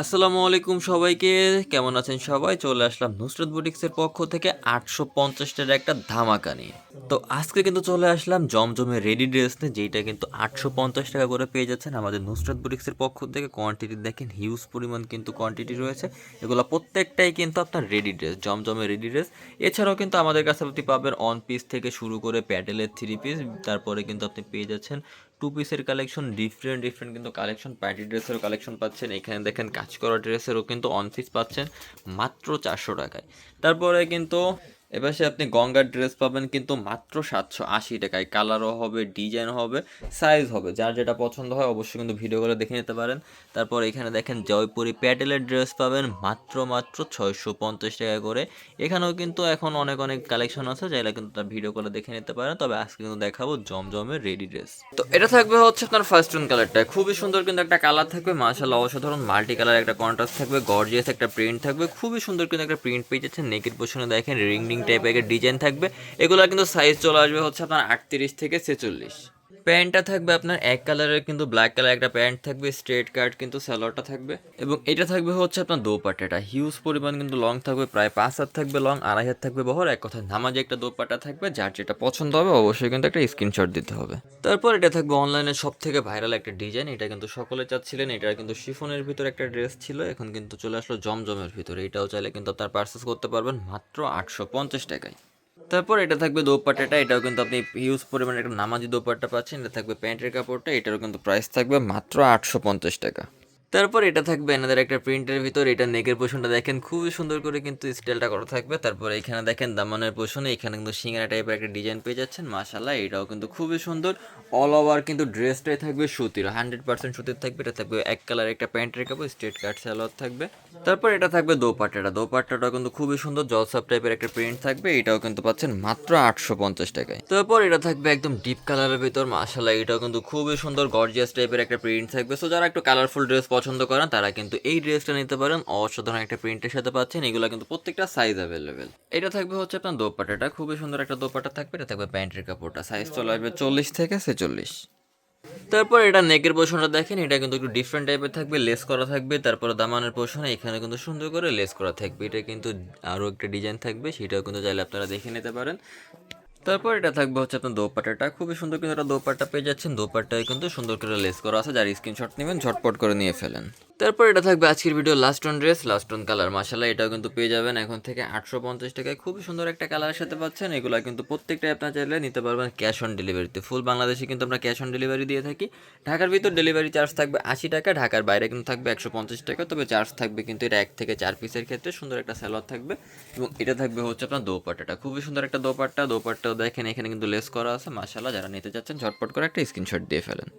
আসসালামু আলাইকুম সবাইকে। কেমন আছেন সবাই? চলে আসলাম নুসরত বুটিক্সের পক্ষ থেকে আটশো পঞ্চাশটার একটা ধামাকা নিয়ে। তো আজকে কিন্তু চলে আসলাম জমজমে রেডি ড্রেস নিয়ে যেটা কিন্তু আটশো পঞ্চাশ টাকা করে পেয়ে যাচ্ছেন আমাদের নুসরত বুটিক্সের পক্ষ থেকে। কোয়ান্টিটি দেখেন, হিউজ পরিমাণ কিন্তু কোয়ান্টিটি রয়েছে। এগুলো প্রত্যেকটাই কিন্তু আপনার রেডি ড্রেস জমজমে রেডি ড্রেস। এছাড়াও কিন্তু আমাদের কাছে পাবেন অন পিস থেকে শুরু করে প্যাডেলের থ্রি পিস তারপরে কিন্তু আপনি পেয়ে যাচ্ছেন টু পিসের কালেকশন ডিফারেন্ট ডিফারেন্ট কিন্তু কালেকশন পার্টি ড্রেসেরও কালেকশন পাচ্ছেন। এখানে দেখেন কাজ করা ড্রেসেরও কিন্তু অন পিস পাচ্ছেন মাত্র চারশো টাকায়। তারপরে কিন্তু এপাশে আপনি গঙ্গার ড্রেস পাবেন কিন্তু মাত্র সাতশো আশি টাকায়। কালারও হবে ডিজাইন হবে সাইজ হবে। যার যেটা পছন্দ হয় অবশ্যই কিন্তু ভিডিও ভিডিওগুলো দেখে নিতে পারেন। তারপর এখানে দেখেন জয়পুরি প্যাটেলের ড্রেস পাবেন মাত্র মাত্র ছয়শো পঞ্চাশ টাকা করে। এখানেও কিন্তু এখন অনেক অনেক কালেকশন আছে যাইলে কিন্তু তার ভিডিও করে দেখে নিতে পারেন। তবে আজকে কিন্তু দেখাবো জমজমের রেডি ড্রেস তো এটা থাকবে হচ্ছে আপনার ফার্স্ট টুন কালারটা খুবই সুন্দর কিন্তু একটা কালার থাকবে মাশাল্লাহ অসাধারণ মাল্টি কালার একটা কন্ট্রাস্ট থাকবে গর্জিয়াস একটা প্রিন্ট থাকবে। খুবই সুন্দর কিন্তু একটা প্রিন্ট পেয়ে যাচ্ছে নেকের পোশনে দেখেন রিং রিং টাইপের ডিজাইন থাকবে। এগুলো কিন্তু সাইজ চলে আসবে হচ্ছে আপনার আটত্রিশ থেকে ছেচল্লিশ। প্যান্টটা থাকবে আপনার এক কালারের, কিন্তু ব্ল্যাক কালার একটা প্যান্ট থাকবে স্ট্রেট কাট কিন্তু স্যালোয়ারটা থাকবে। এবং এটা থাকবে হচ্ছে আপনার দোপাট্টাটা। হিউজ পরিমাণ কিন্তু লং থাকবে, প্রায় পাঁচ হাত থাকবে লং আড়াই হাত থাকবে বহর। এক কথায় নামাজে একটা দোপাট্টা থাকবে, যার যেটা পছন্দ হবে, অবশ্যই কিন্তু একটা স্ক্রিনশট দিতে হবে। তারপর এটা থাকবে অনলাইনে সব থেকে ভাইরাল একটা ডিজাইন এটা কিন্তু সকলে চাচ্ছিলেন, এটা কিন্তু শিফনের ভিতরে একটা ড্রেস ছিল, এখন কিন্তু চলে আসলো জমজমের ভিতরে। এটাও চাইলে কিন্তু আপনার পার্সেস করতে পারবেন মাত্র আটশো পঞ্চাশ টাকায়। তারপর এটা থাকবে দোপাট্টাটা, এটাও কিন্তু আপনি হিউজ পরিমাণে একটা নামাজি দোপাট্টা পাচ্ছেন, এটা থাকবে প্যান্টের কাপড়টা, এটারও কিন্তু প্রাইস থাকবে মাত্র আটশো পঞ্চাশ টাকা। তারপর এটা থাকবে এনাদের একটা প্রিন্টের ভিতর, এটা নেকের পোষণটা দেখেন খুবই সুন্দর করে কিন্তু স্টাইলটা করা থাকবে। তারপর এখানে দেখেন দামানের পোষণে এখানে কিন্তু সিঙ্গারা টাইপের একটা ডিজাইন পেয়ে যাচ্ছেন মাশাল্লাহ এটাও কিন্তু খুবই সুন্দর। অল ওভার কিন্তু ড্রেসটাই থাকবে সুতির হান্ড্রেড পার্সেন্ট সুতির থাকবে, এটা থাকবে এক কালার একটা প্যান্টের কাপড় স্ট্রেট কাট সালোয়ার থাকবে। তারপর এটা থাকবে দোপাট্টাটা দোপাট্টাটা কিন্তু খুবই সুন্দর, জলসাপ টাইপের একটা প্রিন্ট থাকবে, এটাও কিন্তু পাচ্ছেন মাত্র আটশো পঞ্চাশ টাকায়। তারপর এটা থাকবে একদম ডিপ কালারের ভিতর মাশাল্লাহ এটাও কিন্তু খুবই সুন্দর গর্জিয়াস টাইপের একটা প্রিন্ট থাকবে। সো যারা একটু কালারফুল ড্রেস পছন্দ করেন, তারা কিন্তু এই ড্রেসটা নিতে পারেন। অসাধারণ একটা প্রিন্টের সাথে পাচ্ছেন, এগুলো কিন্তু প্রত্যেকটা সাইজ অ্যাভেলেবেল এটা থাকবে হচ্ছে আপনার দোপাট্টাটা। খুবই সুন্দর একটা দোপাটা থাকবে, এটা থাকবে প্যান্টের কাপড়টা। সাইজ চলে আসবে চল্লিশ থেকে ছেচল্লিশ। তারপর এটা নেকের পোষণটা দেখেন, এটা কিন্তু একটু ডিফারেন্ট টাইপের থাকবে লেস করা থাকবে, তারপর দামানের পোষণে এখানে কিন্তু সুন্দর করে লেস করা থাকবে। এটা কিন্তু আরও একটা ডিজাইন থাকবে, সেটাও কিন্তু চাইলে আপনারা দেখে নিতে পারেন। তারপর এটা থাকবে হচ্ছে আপনার দোপাটাটা খুবই সুন্দর কিন্তু দোপাটা দোপাট্টা পেয়ে যাচ্ছেন। দোপাট্টায় কিন্তু সুন্দর করে লেস করা আছে। যার স্ক্রিনশট নেবেন, ঝটপট করে নিয়ে ফেলেন। তারপর এটা থাকবে আজকের video last on dress last on colour মাসাল্লাহ এটাও কিন্তু পেয়ে যাবেন। এখন থেকে আটশো পঞ্চাশ টাকায় খুবই সুন্দর একটা কালারের সাথে পাচ্ছেন। এগুলো কিন্তু প্রত্যেকটাই আপনার চাইলে নিতে পারবেন ক্যাশ অন ডেলিভারিতে ফুল বাংলাদেশে কিন্তু আমরা ক্যাশ অন ডেলিভারি দিয়ে থাকি। ঢাকার ভিতর ডেলিভারি চার্জ থাকবে আশি টাকা, ঢাকার বাইরে কিন্তু থাকবে একশো পঞ্চাশ টাকা। তবে চার্জ থাকবে কিন্তু এটা এক থেকে চার পিসের ক্ষেত্রে সুন্দর একটা স্যালোয়ার থাকবে। এবং এটা থাকবে হচ্ছে আপনার দোপাট্টাটা। খুবই সুন্দর একটা দোপাট্টা। দোপাট্টাও দেখেন, এখানে কিন্তু লেস করা আছে। মাসাল্লাহ যারা নিতে চাচ্ছেন ঝটপট করে একটা স্ক্রিনশট দিয়ে ফেলেন।